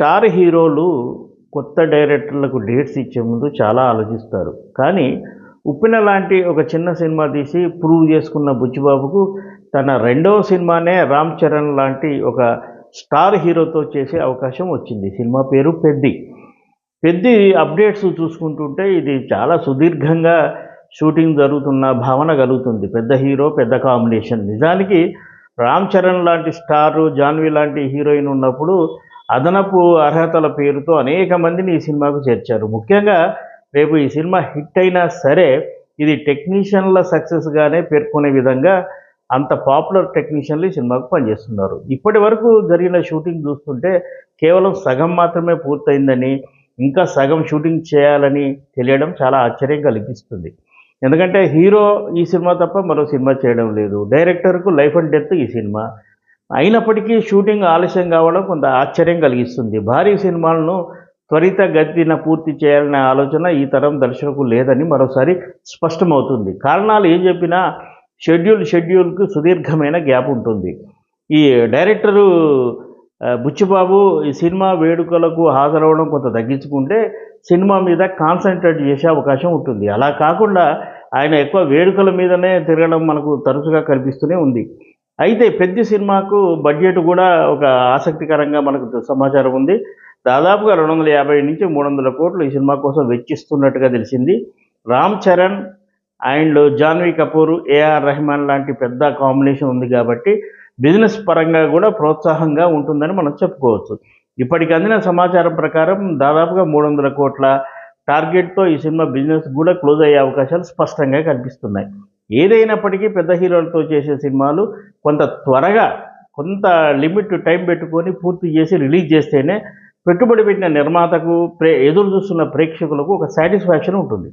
Star హీరోలు కొత్త డైరెక్టర్లకు dates ఇచ్చే ముందు చాలా ఆలోచిస్తారు. కానీ ఉప్పిన లాంటి ఒక చిన్న సినిమా తీసి ప్రూవ్ చేసుకున్న బుచ్చిబాబుకు తన రెండవ సినిమానే రామ్ చరణ్ లాంటి ఒక స్టార్ హీరోతో చేసే అవకాశం వచ్చింది. సినిమా పేరు పెద్ది. పెద్ది అప్డేట్స్ చూసుకుంటుంటే ఇది చాలా సుదీర్ఘంగా షూటింగ్ జరుగుతున్న భావన కలుగుతుంది. పెద్ద హీరో పెద్ద కాంబినేషన్. నిజానికి రామ్ చరణ్ లాంటి స్టారు జాన్వి లాంటి హీరోయిన్ ఉన్నప్పుడు అదనపు అర్హతల పేరుతో అనేక మందిని ఈ సినిమాకు చేర్చారు. ముఖ్యంగా రేపు ఈ సినిమా హిట్ అయినా సరే ఇది టెక్నీషియన్ల సక్సెస్గానే పేర్కొనే విధంగా అంత పాపులర్ టెక్నీషియన్లు ఈ సినిమాకు పనిచేస్తున్నారు. ఇప్పటి వరకు జరిగిన షూటింగ్ చూస్తుంటే కేవలం సగం మాత్రమే పూర్తయిందని ఇంకా సగం షూటింగ్ చేయాలని తెలియడం చాలా ఆశ్చర్యం కలిగిస్తుంది ఎందుకంటే హీరో ఈ సినిమా తప్ప మరో సినిమా చేయడం లేదు. డైరెక్టర్కు లైఫ్ అండ్ డెత్ ఈ సినిమా. అయినప్పటికీ షూటింగ్ ఆలస్యం కావడం కొంత ఆశ్చర్యం కలిగిస్తుంది. భారీ సినిమాలను త్వరిత గతిన పూర్తి చేయాలనే ఆలోచన ఈ తరం దర్శకులకు లేదని మరోసారి స్పష్టమవుతుంది. కారణాలు ఏం చెప్పినా షెడ్యూల్ షెడ్యూల్కు సుదీర్ఘమైన గ్యాప్ ఉంటుంది. ఈ డైరెక్టరు బుచ్చిబాబు ఈ సినిమా వేడుకలకు హాజరవడం కొంత తగ్గించుకుంటే సినిమా మీద కాన్సన్ట్రేట్ చేసే అవకాశం ఉంటుంది. అలా కాకుండా ఆయన ఎక్కువ వేడుకల మీదనే తిరగడం మనకు తరచుగా కనిపిస్తూనే ఉంది. అయితే పెద్ద సినిమాకు బడ్జెట్ కూడా ఒక ఆసక్తికరంగా మనకు సమాచారం ఉంది. దాదాపుగా రెండు వందల యాభై నుంచి మూడు వందల కోట్లు ఈ సినిమా కోసం వెచ్చిస్తున్నట్టుగా తెలిసింది. రామ్ చరణ్ అండ్ జాన్వీ కపూర్ ఏఆర్ రెహమాన్ లాంటి పెద్ద కాంబినేషన్ ఉంది కాబట్టి బిజినెస్ పరంగా కూడా ప్రోత్సాహంగా ఉంటుందని మనం చెప్పుకోవచ్చు. ఇప్పటికి అందిన సమాచారం ప్రకారం దాదాపుగా మూడు వందల కోట్ల టార్గెట్తో ఈ సినిమా బిజినెస్ కూడా క్లోజ్ అయ్యే అవకాశాలు స్పష్టంగా కనిపిస్తున్నాయి. ఏదైనప్పటికీ పెద్ద హీరోలతో చేసే సినిమాలు కొంత త్వరగా కొంత లిమిట్ టైం పెట్టుకొని పూర్తి చేసి రిలీజ్ చేస్తేనే పెట్టుబడి పెట్టిన నిర్మాతకు ప్రే ఎదురు చూస్తున్న ప్రేక్షకులకు ఒక సాటిస్ఫాక్షన్ ఉంటుంది.